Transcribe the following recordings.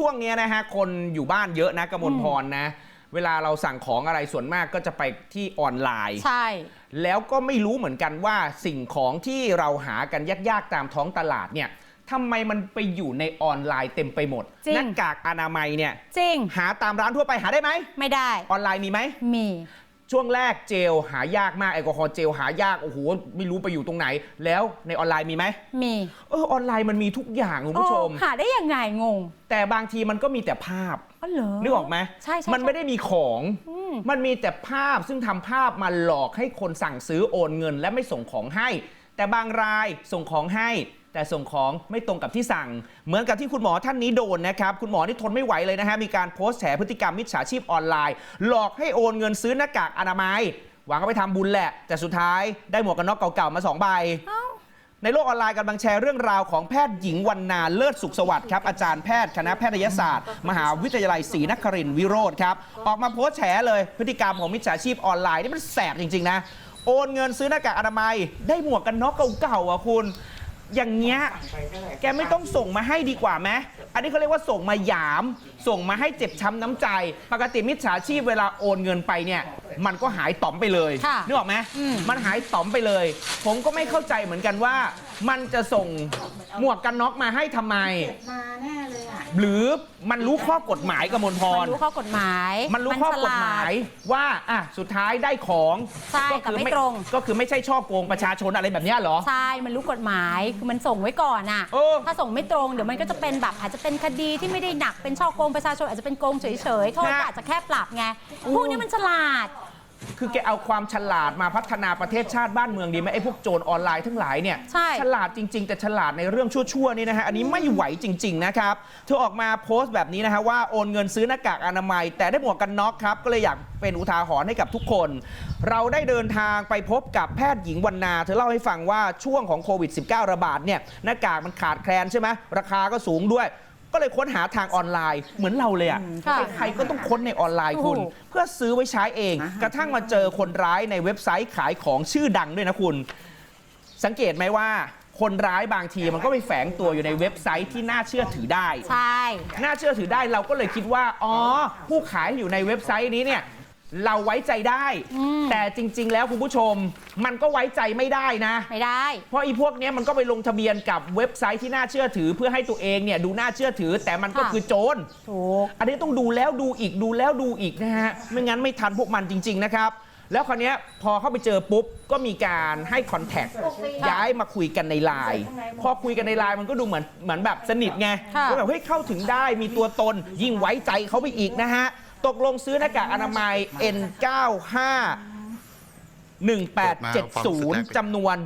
ช่วงเนี้ยนะฮะคนอยู่บ้านเยอะนะกมลพรนะ เวลาเราสั่งของอะไรส่วนมากก็จะไปที่ออนไลน์ ใช่ แล้วก็ไม่รู้เหมือนกันว่าสิ่งของที่เราหากันยากๆตามท้องตลาดเนี่ยทำไมมันไปอยู่ในออนไลน์เต็มไปหมดจริงหน้ากากอนามัยเนี่ย จริง หาตามร้านทั่วไปหาได้ไหม ไม่ได้ ออนไลน์มีไหม มี ช่วงแรกเจลหายากมากแอลกอฮอล์เจลหายากโอ้โหไม่รู้ไปอยู่ตรงไหน แล้วในออนไลน์มีไหมมีเออออนไลน์มันมีทุกอย่างคุณผู้ชมโอ้หาได้ยังไงงง แต่บางทีมันก็มีแต่ภาพอ๋อเหรอนึกออกไหมใช่ใช่มันไม่ได้มีของอืมมันมีแต่ภาพซึ่งทำภาพมาหลอกให้คนสั่งซื้อโอนเงิน และไม่ส่งของให้ แต่บางรายส่งของให้ แต่ส่งของไม่ตรงกับที่สั่ง เหมือนกับที่คุณหมอท่านนี้โดนนะครับ คุณหมอนี่ทนไม่ไหวเลยนะฮะ มีการโพสต์แฉพฤติกรรมมิจฉาชีพออนไลน์ หลอกให้โอนเงินซื้อหน้ากากอนามัย หวังเอาไปทำบุญแหละ แต่สุดท้ายได้หมวกกันน็อกเก่าๆมาสองใบในโลกออนไลน์กำลังแชร์เรื่องราวของแพทย์หญิงวันนาเลิศสุขสวัสดิ์ครับ อาจารย์แพทย์คณะแพทยศาสตร์ มหาวิทยาลัยศรีนครินทร์วิโรธครับ ออกมาโพสต์แฉเลยพฤติกรรมของมิจฉาชีพออนไลน์นี่มันแสบจริง ๆ นะ โอนเงินซื้อหน้ากากอนามัย ได้หมวกกันน็อกเก่าๆอะคุณ อย่างเงี้ยแกไม่ต้องส่งมาให้ดีกว่าไหมอันนี้เขาเรียกว่าส่งมาหยาม ส่งมาให้เจ็บช้ำน้ำใจ ปกติมิจฉาชีพเวลาโอนเงินไปเนี่ยมันก็หายต่อมไปเลยค่ะนึกออกไหมอืม มันหายต่อมไปเลย ผมก็ไม่เข้าใจเหมือนกันว่า มันจะส่งหมวกกันน็อกมาให้ทำไม มาแน่เลยอะ หรือมันรู้ข้อกฎหมายกมลพมันรรู้ข้อกฎหมาย มันรู้ข้อกฎหมายว่าอะสุดท้ายได้ของใช่ก็แต่คือไม่ตรง ก็คือไม่ใช่ช่อโกงประชาชนอะไรแบบเนี้ยเหรอ ใช่ มันรู้กฎหมายคือมันส่งไว้ก่อนอะเออถ้าส่งไม่ตรงเดี๋ยวมันก็จะเป็นแบบอาจจะเป็นคดีที่ไม่ได้หนักเป็นช่อโกงประชาชนอาจจะเป็นโกงเฉยๆโทษก็อาจจะแค่ปรับไงพวกนี้มันฉลาด คือแกเอาความฉลาดมาพัฒนาประเทศชาติบ้านเมืองดีไหมไอ้พวกโจรออนไลน์ทั้งหลายเนี่ยใช่ ฉลาดจริง ๆ แต่ฉลาดในเรื่องชั่วๆนี่นะฮะอันนี้ไม่ไหวจริง ๆ นะครับ เธอออกมาโพสต์แบบนี้นะฮะว่าโอนเงินซื้อหน้ากากอนามัย แต่ได้หมวกกันน็อกครับ ก็เลยอยากเป็นอุทาหรณ์ให้กับทุกคน เราได้เดินทางไปพบกับแพทย์หญิงวันนา เธอเล่าให้ฟังว่าช่วงของโควิด -19 ระบาดเนี่ยหน้ากากมันขาดแคลนใช่ไหมราคาก็สูงด้วย ก็เลยค้นหาทางออนไลน์เหมือนเราเลยอะค่ะใครๆก็ต้องค้นในออนไลน์คุณ ถูก เพื่อซื้อไว้ใช้เอง กระทั่งมาเจอคนร้ายในเว็บไซต์ขายของชื่อดังด้วยนะคุณ สังเกตไหมว่า คนร้ายบางทีมันก็ไปแฝงตัวอยู่ในเว็บไซต์ที่น่าเชื่อถือได้ ใช่ น่าเชื่อถือได้เราก็เลยคิดว่า อ๋อ ผู้ขายอยู่ในเว็บไซต์นี้เนี่ย เราไว้ใจได้ อืม แต่จริง ๆ แล้วคุณผู้ชม มันก็ไว้ใจไม่ได้นะ ไม่ได้ เพราะอีพวกเนี้ยมันก็ไปลงทะเบียนกับเว็บไซต์ที่น่าเชื่อถือ เพื่อให้ตัวเองเนี่ยดูน่าเชื่อถือ แต่มันก็ค่ะ คือโจร ถูก อันนี้ต้องดูแล้วดูอีกดูแล้วดูอีกนะฮะ ไม่งั้นไม่ทันพวกมันจริง ๆ นะครับ แล้วคราวเนี้ยพอเข้าไปเจอปุ๊บ ก็มีการให้คอนแทคย้ายมาคุยกันในไลน์พอคุยกันในไลน์มันก็ดูเหมือนเหมือนแบบสนิทไงค่ะว่าแบบเฮ้ยเข้าถึงได้มีตัวตนยิ่งไว้ใจเขาไปอีกนะฮะ ตกลงซื้อหน้ากากอนามัย N95 1870 จำนวน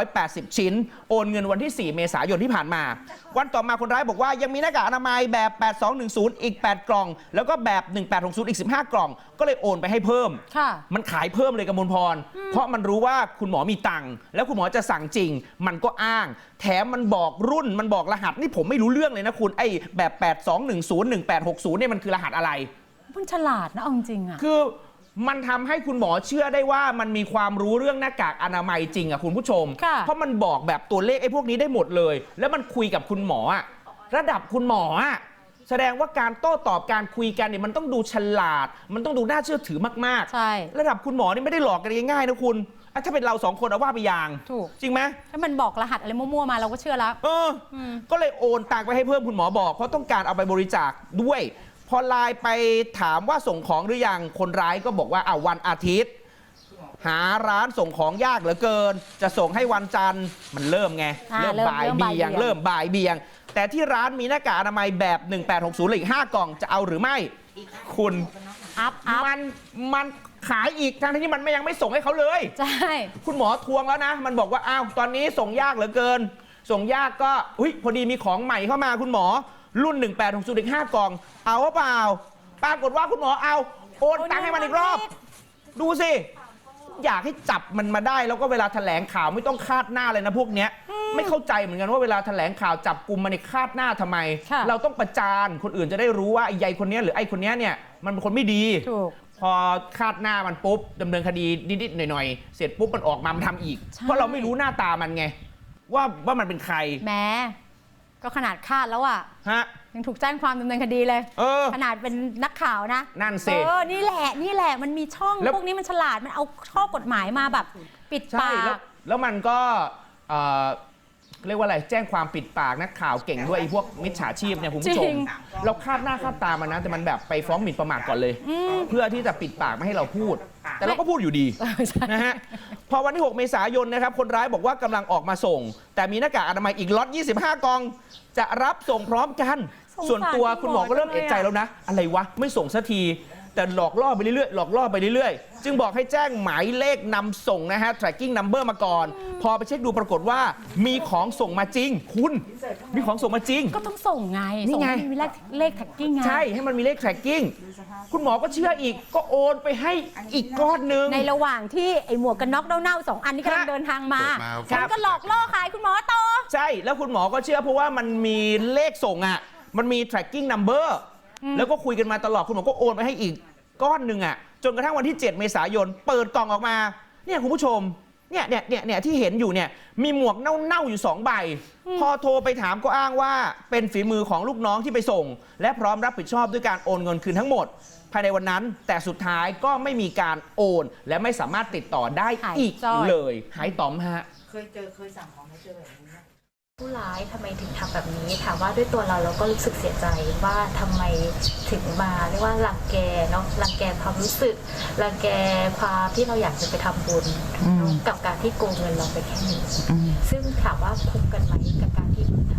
180 ชิ้น โอนเงินวันที่ 4 เมษายนที่ผ่านมา วันต่อมาคนร้ายบอกว่ายังมีหน้ากากอนามัยแบบ 8210 อีก 8 กล่อง แล้วก็แบบ 1860 อีก 15 กล่อง ก็เลยโอนไปให้เพิ่มค่ะมันขายเพิ่มเลยกำมลพร เพราะมันรู้ว่าคุณหมอมีตังค์แล้วคุณหมอจะสั่งจริง มันก็อ้าง แถมมันบอกรุ่นมันบอกรหัสนี่ผมไม่รู้เรื่องเลยนะคุณไอ้แบบ 8210 1860เนี่ยมันคือรหัสอะไร มันฉลาดนะเอาจริงๆอะคือมันทำให้คุณหมอเชื่อได้ว่ามันมีความรู้เรื่องหน้ากากอนามัยจริงอะคุณผู้ชม ค่ะ เพราะมันบอกแบบตัวเลขไอ้พวกนี้ได้หมดเลย แล้วมันคุยกับคุณหมออะระดับคุณหมออะแสดงว่าการโต้ตอบการคุยกันเนี่ยมันต้องดูฉลาด มันต้องดูน่าเชื่อถือมากใช่ๆระดับคุณหมอนี่ไม่ได้หลอกกันง่ายๆนะคุณอะถ้าเป็นเราสองคนเอาว่าไปอย่าง ถูก จริงไหมถ้ามันบอกรหัสอะไรมั่วๆมาเราก็เชื่อแล้ว เอออืมก็เลยโอนตังไปให้เพิ่มคุณหมอบอก เพราะต้องการเอาไปบริจาคด้วย พอไลน์ไปถามว่าส่งของหรือยังคนร้ายก็บอกว่าอ่าวันอาทิตย์ หาร้านส่งของยากเหลือเกิน จะส่งให้วันจันทร์มันเริ่มไงอ่าเริ่มเริ่มบ่ายเริ่มบ่ายเบียงเบี่ยง เริ่มบ่ายเบียง แต่ที่ร้านมีหน้ากากอนามัยแบบ 1860เหลืออีก5กล่องจะเอาหรือไม่ คุณอัพอัพมันมันขายอีกทั้งที่มันไม่ยังไม่ส่งให้เขาเลย ใช่ คุณหมอทวงแล้วนะ มันบอกว่า อ้าว ตอนนี้ส่งยากเหลือเกิน ส่งยากก็ อุ้ยพอดีมีของใหม่เข้ามาคุณหมอ รุ่น 18 6 0อีก5กล่อง เอาหรือเปล่า ปรากฏว่าคุณหมอเอา โอนตังค์ให้มันอีกรอบ ดูสิ อยากให้จับมันมาได้ แล้วก็เวลาแถลงข่าวไม่ต้องคาดหน้าเลยนะพวกเนี้ย ไม่เข้าใจเหมือนกันว่าเวลาแถลงข่าวจับกลุ่มมันในคาดหน้าทำไม ค่ะ เราต้องประจานคนอื่นจะได้รู้ว่าไอ้ใยคนเนี้ยหรือไอ้คนเนี้ยเนี่ยมันเป็นคนไม่ดี ถูก พอคาดหน้ามันปุ๊บดำเนินคดีนิดๆหน่อยๆ เสร็จปุ๊บมันออกมามันทำอีก ใช่ เพราะเราไม่รู้หน้าตามันไง ว่าว่ามันเป็นใครแม้ ก็ขนาดคาดแล้วอะ ฮะ ยังถูกแจ้งความดำเนินคดีเลย เออ ขนาดเป็นนักข่าวนะนั่นเอสิอนี่แหละ นี่แหละ มันมีช่อง แล้ว พวกนี้มันฉลาด มันเอาข้อกฎหมายมาแบบ ปิดใช่ปาแล้วก แล้วมันก็เอ่อ เรียกว่าอะไรแจ้งความปิดปากนักข่าวเก่งด้วยไอ้พวกมิจฉาชีพเนี่ยคุณผู้ชจริม ง เราคาดหน้าคาดตามันนะแต่มันแบบไปฟ้องหมิ่นประมาทก่อนเลย เพื่อที่จะปิดปากไม่ให้เราพูด แต่เราก็พูดอยู่ดีเออใช่ นะฮะพอวันที่ 6 เมษายนนะครับ คนร้ายบอกว่ากำลังออกมาส่ง แต่มีหน้ากากอนามัยอีกล็อต 25กอง จะรับส่งพร้อมกัน สงสารส่วนตัวคุณหมอก็เริ่มจังเลยเอะใจแล้วนะ อะไรวะ ไม่ส่งสักที แต่หลอกล่อไปเรื่อยๆหลอกล่อไปเรื่อยๆ จึงบอกให้แจ้งหมายเลขนำส่งนะฮะ tracking number มาก่อน พอไปเช็คดูปรากฏว่ามีของส่งมาจริง คุณมีของส่งมาจริง ก็ต้องส่งไง นี่ส่งไง ให้มีเลขเลขแท็กกิ้งไง ใช่ให้มันมีเลข tracking คุณหมอก็เชื่ออีกก็โอนไปให้อีกก้อนหนึ่ง ในระหว่างที่ไอ้หมวกกันน็อกเน่าๆสองอันนี้กำลังฮะเดินทางมาเปิดมา ฉันก็หลอกล่อขายคุณหมอต่อ ใช่ แล้วคุณหมอก็เชื่อเพราะว่ามันมีเลขส่งอะ มันมี tracking number แล้วก็คุยกันมาตลอด คุณหมอก็โอนไปให้อีก ก้อนหนึ่งอะจนกระทั่งวันที่ 7 เมษายน เปิดกล่องออกมา เนี่ยคุณผู้ชม เนี่ยเนี่ยเนี่ยเนี่ยที่เห็นอยู่เนี่ย มีหมวกเน่าๆอยู่2ใบ พอโทรไปถามก็อ้างว่าเป็นฝีมือของลูกน้องที่ไปส่ง และพร้อมรับผิดชอบด้วยการโอนเงินคืนทั้งหมด ภายในวันนั้น แต่สุดท้ายก็ไม่มีการโอน และไม่สามารถติดต่อได้หายอีกจ้อย เลย หายต๋อมฮะ เคยเจอเคยสั่งของแล้วเจอแบบนี้ไหม ผู้ร้ายทำไมถึงทำแบบนี้ถามว่าด้วยตัวเราเราก็รู้สึกเสียใจว่าทำไมถึงมาเรียกว่ารังแกเนาะรังแกความรู้สึกรังแกความที่เราอยากจะไปทำบุญเนอะกับการที่โกงเงินเราไปแค่นี้ซึ่งถามว่าคุ้มกันไหมกับการที่ท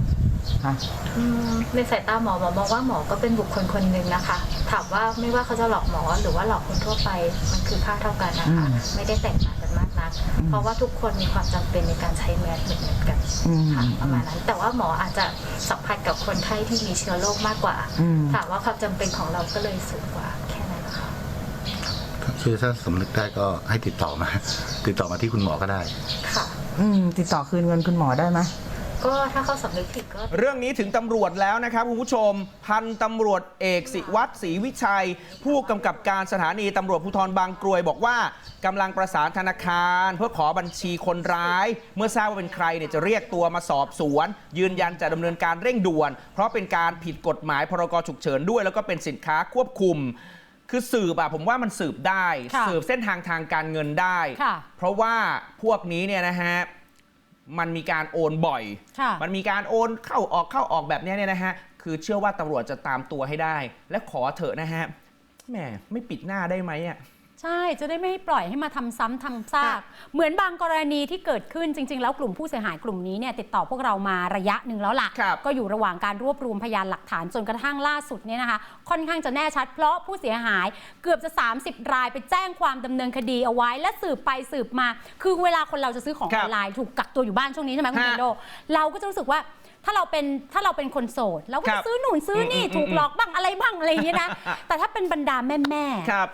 ำอืมในสายตาหมอหมอมองว่าหมอก็เป็นบุคคลคนหนึ่งนะคะ ถามว่าไม่ว่าเขาจะหลอกหมอหรือว่าหลอกคนทั่วไปมันคือค่าเท่ากันนะคะไม่ได้แตกต่างกันมากนัก เพราะว่าทุกคนมีความจำเป็นในการใช้แมสเหมือนๆกันค่ะประมาณนั้น แต่ว่าหมออาจจะสัมผัสกับคนไข้ที่มีเชื้อโรคมากกว่าถามว่าความจำเป็นของเราก็เลยสูงกว่าแค่นั้นนะคะคือถ้าสำนึกได้ก็ให้ติดต่อมา ติดต่อมาที่คุณหมอก็ได้ ค่ะ อืม ติดต่อคืนเงินคุณหมอได้ไหม ก็ถ้าเขาสำนึกผิดก็เรื่องนี้ถึงตำรวจแล้วนะครับคุณผู้ชม พันตำรวจเอกสิวัตรศรีวิชัย ผู้กำกับการสถานีตำรวจภูธรบางกรวย บอกว่ากำลังประสานธนาคาร เพื่อขอบัญชีคนร้าย เมื่อทราบว่าเป็นใครเนี่ยจะเรียกตัวมาสอบสวน ยืนยันจะดำเนินการเร่งด่วน เพราะเป็นการผิดกฎหมายพรกฉุกเฉินด้วย แล้วก็เป็นสินค้าควบคุมคือสืบอะผมว่ามันสืบได้ค่ะสืบเส้นทางทางการเงินได้ค่ะเพราะว่าพวกนี้เนี่ยนะฮะ มันมีการโอนบ่อย ค่ะ มันมีการโอนเข้าออกเข้าออกแบบเนี้ยเนี่ยนะฮะ คือเชื่อว่าตำรวจจะตามตัวให้ได้ และขอเถอะนะฮะ แหมไม่ปิดหน้าได้ไหมอะ ใช่จะได้ไม่ให้ปล่อยให้มาทำซ้ำทำซาก เหมือนบางกรณีที่เกิดขึ้นจริง ๆ แล้วกลุ่มผู้เสียหายกลุ่มนี้เนี่ยติดต่อพวกเรามาระยะหนึ่งแล้วล่ะครับก็อยู่ระหว่างการรวบรวมพยานหลักฐานจนกระทั่งล่าสุดเนี่ยนะคะ ค่อนข้างจะแน่ชัดเพราะผู้เสียหายเกือบจะ 30 รายไปแจ้งความดำเนินคดีเอาไว้ และสืบไปสืบมา คือเวลาคนเราจะซื้อของคอรับอนไลน์ถูกกักตัวอยู่บ้านช่วงนี้ใช่ไหมคุณฮะเคนโดเราก็จะรู้สึกว่าถ้าเราเป็นถ้าเราเป็นคนโสดเราก็ครัจะบซื้อหนุนซื้อนี่อืมอืมถูกหลอกบ้างอะไรบ้างอะไรอย่างนี้นะ แต่ถ้าเป็นบรรดาแม่แม่ๆ ครับ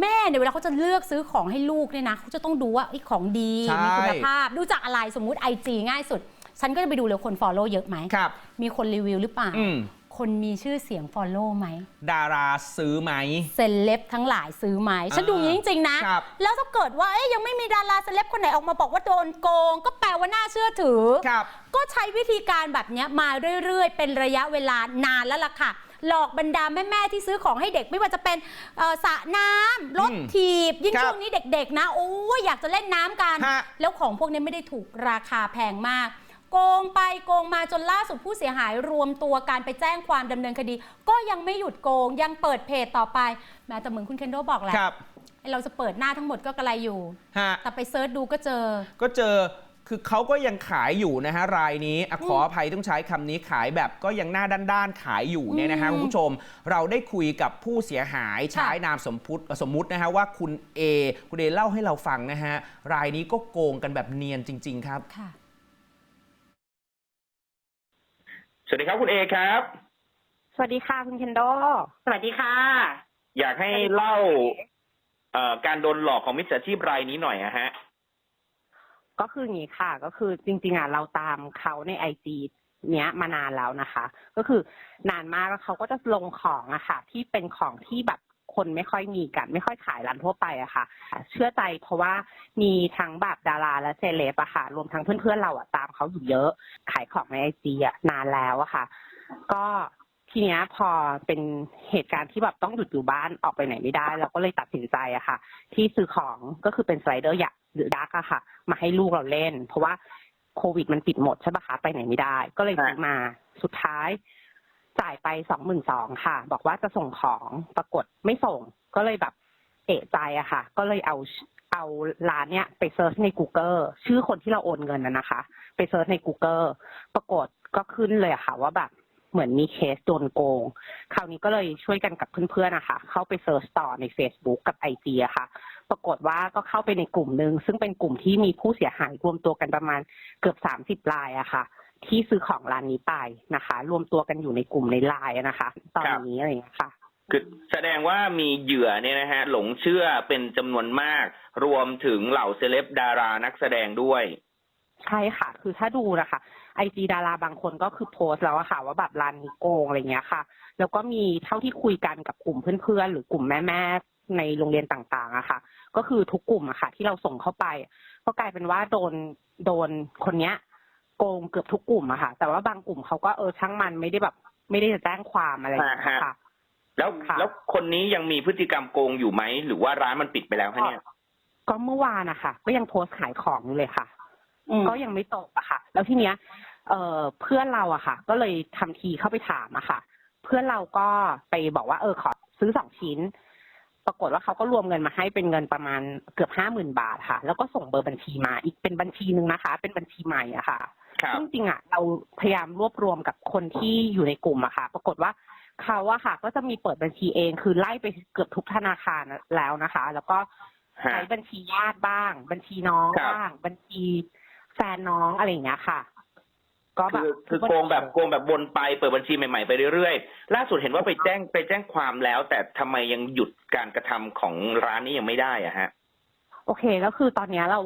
แม่เนี่ยเวลาเขาจะเลือกซื้อของให้ลูกเนี่ยนะเขาจะต้องดูว่าไอ้ของดีใช่ มีคุณภาพดูจากอะไรสมมุติ IG ง่ายสุด ฉันก็จะไปดูเลยคน Follow เยอะไหมครับ มีคนรีวิวหรือเปล่า อืม คนมีชื่อเสียง Follow ไหมดาราซื้อไหม เซเลบทั้งหลายซื้อไหมฉันดูอย่างนี้จริง ๆ นะ ครับ แล้วถ้าเกิดว่าเอ๊ยยังไม่มีดาราเซเลบคนไหนออกมาบอกว่าโดนโกง ก็แปลว่าน่าเชื่อถือ ครับ ก็ใช้วิธีการแบบเนี้ยมาเรื่อย ๆ เป็นระยะเวลานานแล้วล่ะค่ะ หลอกบรรดาแม่ๆที่ซื้อของให้เด็กไม่ว่าจะเป็นเอ่อสระน้ำรถอืมถีบ ยิ่งครับช่วงนี้เด็กๆ นะ โอ้ยอยากจะเล่นน้ำกัน ฮะ แล้วของพวกนี้ไม่ได้ถูกราคาแพงมาก โกงไปโกงมาจนล่าสุดผู้เสียหายรวมตัวการไปแจ้งความดำเนินคดี ก็ยังไม่หยุดโกงยังเปิดเพจต่อไปแม้แต่เหมือนคุณเคนโดบอกแหละครับไอ้เราจะเปิดหน้าทั้งหมดก็กระไรอยู่ ฮะแต่ไปเซิร์ชดูก็เจอ ก็เจอ คือเขาก็ยังขายอยู่นะฮะรายนี้อะขออภัยต้องใช้คำนี้ขายแบบก็ยังหน้าด้านๆขายอยู่เนี่ยนะฮะอืมคุณผู้ชม เราได้คุยกับผู้เสียหายใช้นามสมพุทสมมุตินะฮะว่าคุณเอคุณเอเล่าให้เราฟังนะฮะรายนี้ก็โกงกันแบบเนียนจริง ๆ ครับ ค่ะ สวัสดีครับคุณเอครับ สวัสดีค่ะคุณเคนโด สวัสดีค่ะ อยากให้เล่าเอ่อการโดนหลอกของมิจฉาชีพรายนี้หน่อยอะฮะ ก็คืออย่างนี้ค่ะ ก็คือจริงๆอะเราตามเขาในไอจีเนี้ยมานานแล้วนะคะ ก็คือนานมากแล้วเขาก็จะลงของอะค่ะ ที่เป็นของที่แบบคนไม่ค่อยมีกัน ไม่ค่อยขายร้านทั่วไปอะค่ะ เชื่อใจเพราะว่ามีทั้งแบบดาราและเซเลบอะค่ะ รวมทั้งเพื่อนๆเราอะตามเขาอยู่เยอะ ขายของในไอจีอะนานแล้วอะค่ะ ก็ทีเนี้ยพอเป็นเหตุการณ์ที่แบบต้องหยุดอยู่บ้านออกไปไหนไม่ได้ เราก็เลยตัดสินใจอะค่ะ ที่ซื้อของก็คือเป็นสไลเดอร์ยักษ หรือดักอะค่ะ มาให้ลูกเราเล่น เพราะว่าโควิดมันปิดหมดใช่ปะคะไปไหนไม่ได้ ก็เลยซื้อมาสุดท้าย จ่ายไปสองหมื่นสองค่ะ บอกว่าจะส่งของปรากฏไม่ส่ง ก็เลยแบบเอะใจอะค่ะ ก็เลยเอาเอาร้านเนี้ยไปเซิร์ชใน Google ชื่อคนที่เราโอนเงินนะนะคะ ไปเซิร์ชใน Google ปรากฏก็ขึ้นเลยค่ะ ว่าแบบเหมือนมีเคสโดนโกง คราวนี้ก็เลยช่วยกันกับเพื่อนๆนะคะ เข้าไปเซิร์ชต่อใน Facebook กับ IG อะค่ะ ปรากฏว่าก็เข้าไปในกลุ่มหนึ่งซึ่งเป็นกลุ่มที่มีผู้เสียหายรวมตัวกันประมาณเกือบสามสิบรายอะค่ะ ที่ซื้อของร้านนี้ไปนะคะ รวมตัวกันอยู่ในกลุ่มในไลน์นะคะ ตอนนี้อะไรอย่างเงี้ยค่ะคือแสดงว่ามีเหยื่อเนี่ยนะฮะหลงเชื่อเป็นจำนวนมาก รวมถึงเหล่าเซเลบดารานักแสดงด้วย ใช่ค่ะ คือถ้าดูนะคะไอจีดาราบางคนก็คือโพสต์แล้วอะค่ะ ว่าแบบร้านนี้โกงอะไรเงี้ยค่ะ แล้วก็มีเท่าที่คุยกันกับกลุ่มเพื่อนๆ หรือกลุ่มแม่ๆ ในโรงเรียนต่างๆอะค่ะ ก็คือทุกกลุ่มอะค่ะ ที่เราส่งเข้าไป ก็กลายเป็นว่าโดนโดนคนเนี้ยโกงเกือบทุกกลุ่มอะค่ะ แต่ว่าบางกลุ่มเขาก็เออช่างมันไม่ได้แบบ ไม่ได้จะแจ้งความอะไรอย่างเงี้ยค่ะ แล้วค่ะ แล้วคนนี้ยังมีพฤติกรรมโกงอยู่ไหม หรือว่าร้านมันปิดไปแล้วคะเนี่ย ก็เมื่อวานนะคะก็ยังโพสต์ขายของอยู่เลยค่ะก็ยังไม่จบอะค่ะ แล้วทีเนี้ย เอ่อเพื่อนเราอะค่ะ ก็เลยทำทีเข้าไปถามอะค่ะ เพื่อนเราก็ไปบอกว่า เออขอซื้อสองชิ้น ปรากฏว่าเขาก็รวมเงินมาให้เป็นเงินประมาณเกือบห้าหมื่นบาทค่ะ แล้วก็ส่งเบอร์บัญชีมาอีกเป็นบัญชีหนึ่งนะคะ เป็นบัญชีใหม่อะค่ะครับซึ่งจริงๆอะเราพยายามรวบรวมกับคนที่อยู่ในกลุ่มอะค่ะ ปรากฏว่าเขาอะค่ะ ก็จะมีเปิดบัญชีเองคือไล่ไปเกือบทุกธนาคารแล้วนะคะ แล้วก็ฮะใช้บัญชีญาติบ้าง บัญชีน้องครับบ้าง บัญชีแฟนน้องอะไรอย่างเงี้ยค่ะ ก็แบบคือคือโกงแบบโกงแบบวนไปเปิดบัญชีใหม่ๆไปเรื่อยๆ ล่าสุดเห็นว่าไปแจ้งไปแจ้งความแล้ว แต่ทำไมยังหยุดการกระทำของร้านนี้ยังไม่ได้อะฮะ โอเคก็คือตอนเนี้ยเรา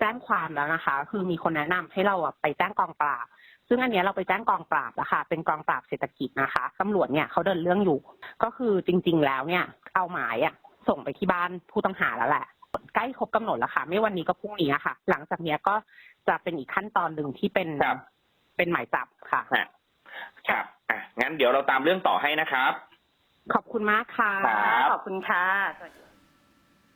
แจ้งความแล้วนะคะ คือมีคนแนะนำให้เราอะไปแจ้งกองปราบ ซึ่งอันเนี้ยเราไปแจ้งกองปราบแล้วค่ะ เป็นกองปราบเศรษฐกิจนะคะตำรวจเนี่ยเขาเดินเรื่องอยู่ ก็คือจริง ๆ แล้วเนี่ยเอาหมายอะส่งไปที่บ้านผู้ต้องหาแล้วแหละ ใกล้ครบกำหนดแล้วค่ะ ไม่วันนี้ก็พรุ่งนี้อะค่ะ หลังจากเนี้ยก็จะเป็นอีกขั้นตอนหนึ่งที่เป็นครับ เป็นหมายจับค่ะฮะครับอะงั้นเดี๋ยวเราตามเรื่องต่อให้นะครับ ขอบคุณมากค่ะ ครับ ขอบคุณค่ะสวัสดี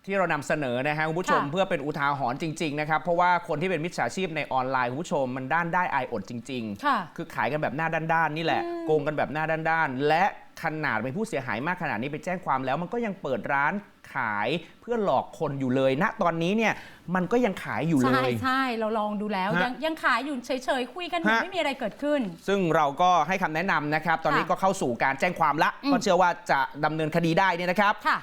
ที่เรานำเสนอนะฮะคุณผู้ชมค่ะเพื่อเป็นอุทาหรณ์จริงๆนะครับเพราะว่าคนที่เป็นมิจฉาชีพในออนไลน์คุณผู้ชมมันด้านได้อายอดจริง ค่ะๆ คือขายกันแบบหน้าด้านๆนี่แหละ อืม โกงกันแบบหน้าด้านๆและ ขนาดเป็นผู้เสียหายมากขนาดนี้ไปแจ้งความแล้วมันก็ยังเปิดร้านขายเพื่อหลอกคนอยู่เลยณตอนนี้เนี่ยมันก็ยังขายอยู่เลใช่ย ใช่เราลองดูแล้ว ฮะยังยังขายอยู่เฉยๆ คุยกันเหมือนฮะ ไม่มีอะไรเกิดขึ้น ซึ่งเราก็ให้คำแนะนำนะครับ ตอนนี้ค่ะก็เข้าสู่การแจ้งความละ อืมก็เชื่อว่าจะดำเนินคดีได้เนี่ยนะครับ ค่ะ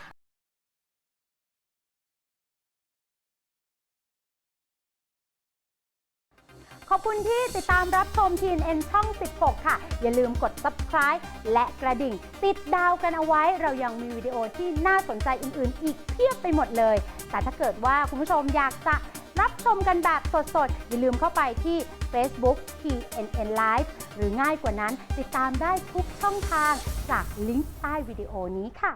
อบคุณที่ติดตามรับชม TNN ช่อง 16 ค่ะ อย่าลืมกด subscribe และกระดิ่ง ติดดาวกันเอาไว้ เรายังมีวิดีโอที่น่าสนใจอื่นๆ อีกเพียบไปหมดเลย แต่ถ้าเกิดว่าคุณผู้ชมอยากจะรับชมกันแบบสดๆ อย่าลืมเข้าไปที่ Facebook TNN Live หรือง่ายกว่านั้น ติดตามได้ทุกช่องทางจากลิงก์ใต้วิดีโอนี้ค่ะ